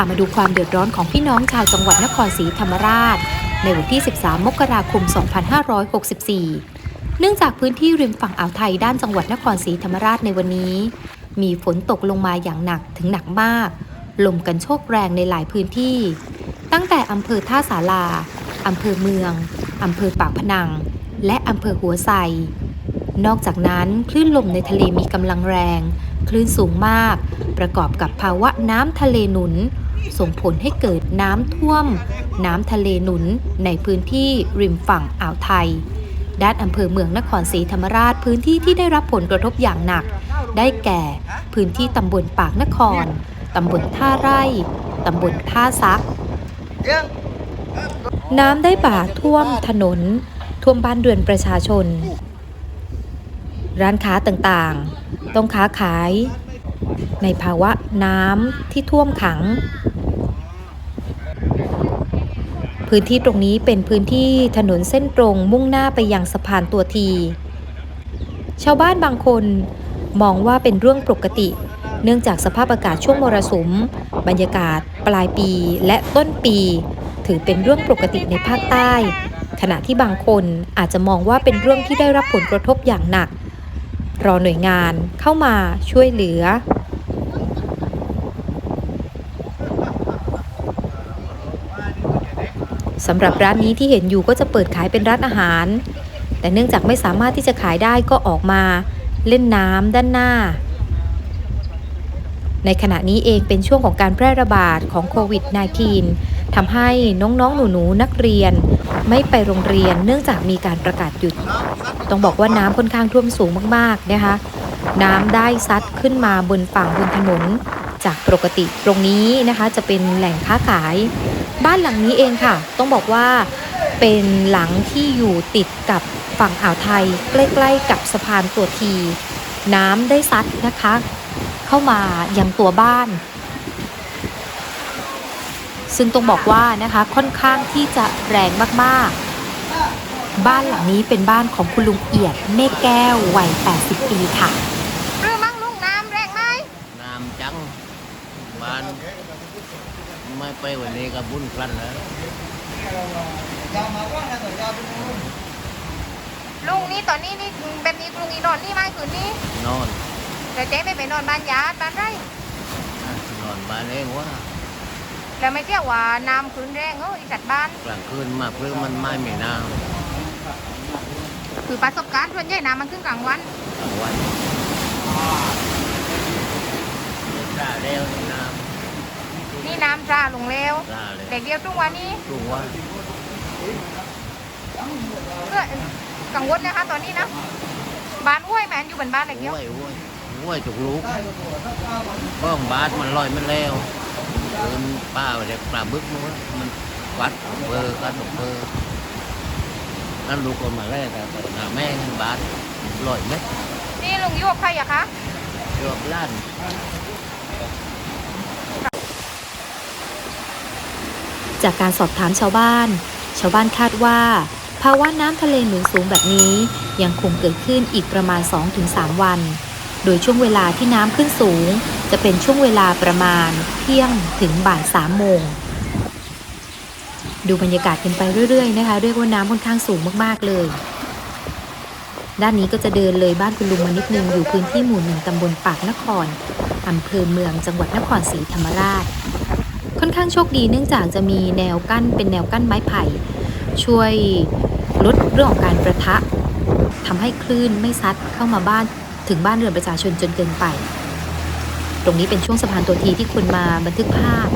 ามาดูความเดือดร้อนของพี่น้องชาวจังหวัดนครศรีธรรมราช ในวันที่ 13 มกราคม 2564 เนื่องจากพื้นที่ริมฝั่งอ่าวไทยด้านจังหวัดนครศรีธรรมราชในวันนี้ มีฝนตกลงมาอย่างหนักถึงหนักมาก ลมกันโชกแรงในหลายพื้นที่ ตั้งแต่อำเภอท่าสาราอำเภอเมืองอำเภอปากพนัง และอำเภอหัวไซนอกจากนั้นคลื่นลมในทะเลมีกำลังแรง คลื่นสูงมาก ประกอบกับภาวะน้ำทะเลหนุน ส่งผลให้เกิดน้ำท่วม น้ำทะเลหนุนในพื้นที่ริมฝั่งอ่าวไทย ด้านอำเภอเมืองนครศรีธรรมราชพื้นที่ที่ได้รับผลกระทบอย่างหนัก ได้แก่ พื้นที่ตำบลปากนคร ตำบลท่าไร่ ตำบลท่าซัก น้ำได้บ่าท่วมถนน ท่วมบ้านเรือนประชาชน ร้านค้าต่างๆ ต้องค้าขายในภาวะน้ำที่ท่วมขัง พื้นที่ตรงนี้เป็นพื้นที่ถนนเส้นตรงมุ่งหน้าไปยังสะพานตัวที ชาวบ้านบางคนมองว่าเป็นเรื่องปกติ เนื่องจากสภาพอากาศช่วงมรสุม บรรยากาศ ปลายปีและต้นปี ถือเป็นเรื่องปกติในภาคใต้ ขณะที่บางคนอาจจะมองว่าเป็นเรื่องที่ได้รับผลกระทบอย่างหนัก รอหน่วยงานเข้ามาช่วยเหลือ สำหรับร้านนี้ที่เห็นอยู่ก็จะเปิดขายเป็นร้านอาหาร แต่เนื่องจากไม่สามารถที่จะขายได้ก็ออกมาเล่นน้ำด้านหน้า ในขณะนี้เองเป็นช่วงของการแพร่ระบาดของโควิด -19 ทำให้น้องๆ หนูๆ นักเรียน ไม่ไปโรงเรียนเนื่องจากมีการประกาศหยุด ต้องบอกว่าน้ำค่อนข้างท่วมสูงมากๆนะคะ น้ำได้ซัดขึ้นมาบนฝั่งบนถนน จากปกติตรงนี้นะคะจะเป็นแหล่งค้าขาย บ้านหลังนี้เองค่ะ ต้องบอกว่าเป็นหลังที่อยู่ติดกับฝั่งอ่าวไทย ใกล้ๆกับสะพานตัวที น้ำได้ซัดนะคะ เข้ามายังตัวบ้าน ซึ่งต้องบอกว่านะคะค่อนข้างที่จะแรงมากๆ บ้านหลังนี้เป็นบ้านของคุณลุงเอียดเมฆแก้ววัย 80 ปีค่ะหรือมั่งลุงน้ำแรงไหมน้ำจังบ้าน ไม่ไปวันนี้ก็บุญพลันแล้วลุงนี่ตอนนี้นี่แบบนี้ลุงอีนอนนี่ไหมคืนนี้นอนแต่เจ๊ไม่ไปนอนบ้านยาติบ้านไรนอนบ้านเองว่าแล้วไม่เที่ยวว่าน้ำคืนแรงเอออีสัตว์บ้านกลางคืนมาเพื่อมันไม่มีน้คือประสบการณ์ส่วนใหญ่น้ำมันขึ้นกลางวันำกลางวันตาเร็วนี่น้ นี่น้ำจ้า ลงเร็วำตาเลยเด็กเดียวทุกวันนี้ถูกว่าก็กังวลนะคะตอนนี้นะบ้านห้วยแมนอยู่บนบ้านเด็กเดียวห้วยห้วยห้วยถูกลูกป้องบาสมันลอยมันแล้วเดินป้าไปเด็กปลาบึกนู้นมันวัดเบอร์กันเบอร์นั่นลูกก็มาแรกแต่หน้าแม่งบาสลอยเม็ดนี่ลุงอยู่กับใครอะคะยกล้าน จากการสอบถามชาวบ้าน ชาวบ้านคาดว่า ภาวะน้ำทะเลหนุนสูงแบบนี้ยังคงเกิดขึ้นอีกประมาณ 2-3 วัน โดยช่วงเวลาที่น้ำขึ้นสูง จะเป็นช่วงเวลาประมาณเที่ยงถึงบ่าย3โมง ดูบรรยากาศกันไปเรื่อยๆนะคะ เรียกว่าน้ำค่อนข้างสูงมากๆเลยด้านนี้ก็จะเดินเลยบ้านคุณลุงมานิดนึงอยู่พื้นที่หมู่หนึ่งตำบลปากนครอำเภอเมืองจังหวัดนครศรีธรรมราช อนข้างโชคดีเนื่องจากจะมีแนวกั้นเป็นแนวกั้นไม้ไผ่ ช่วยลดเรื่องของการประทะทำให้คลื่นไม่ซัดเข้ามาบ้านถึงบ้านเรือนประชาชนจนเกินไป ตรงนี้เป็นช่วงสะพานตัวทีที่คนมาบันทึกภาพ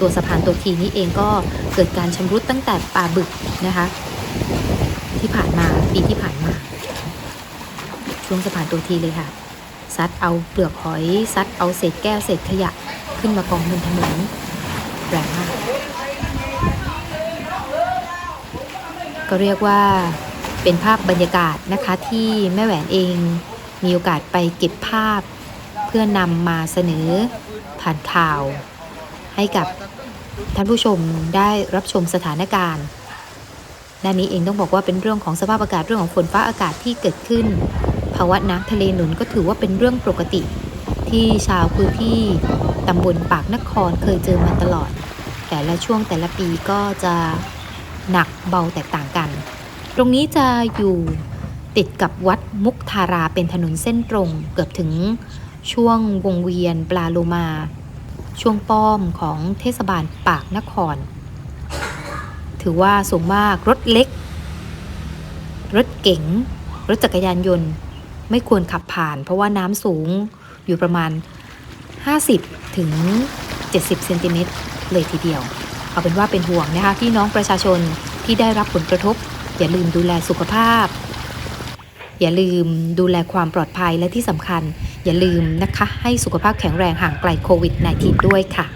ตัวสะพานตัวทีนี้เองก็เกิดการชำรุดตั้งแต่ป่าบึกนะคะ ที่ผ่านมาปีที่ผ่านมาช่วงสะพานตัวทีเลยค่ะซัดเอาเปลือกหอยซัดเอาเศษแก้วเศษขยะขึ้นมากองบนถนน แรงมากก็เรียกว่าเป็นภาพบรรยากาศนะคะที่แม่แหวนเองมีโอกาสไปเก็บภาพ เพื่อนำมาเสนอผ่านข่าว ให้กับท่านผู้ชมได้รับชมสถานการณ์ด้านนี้เองต้องบอกว่าเป็นเรื่องของสภาพอากาศเรื่องของฝนฟ้าอากาศที่เกิดขึ้น ภาวะน้ำทะเลหนุนก็ถือว่าเป็นเรื่องปกติ ที่ชาวพื้นที่ ตำบลปากนครเคยเจอมาตลอด แต่ละช่วงแต่ละปีก็จะหนักเบาแตกต่างกัน ตรงนี้จะอยู่ติดกับวัดมุกทาราเป็นถนนเส้นตรง เกือบถึงช่วงวงเวียนปลาโลมา ช่วงป้อมของเทศบาลปากนคร ถือว่าสูงมากรถเล็ก รถเก๋ง รถจักรยานยนต์ ไม่ควรขับผ่าน เพราะว่าน้ำสูงอยู่ประมาณ 50 ถึง 70เซนติเมตรเลยทีเดียว เอาเป็นว่าเป็นห่วงนะคะพี่น้องประชาชนที่ได้รับผลกระทบ อย่าลืมดูแลสุขภาพ อย่าลืมดูแลความปลอดภัยและที่สำคัญ อย่าลืมนะคะ ให้สุขภาพแข็งแรงห่างไกลโควิด -19 ด้วยค่ะ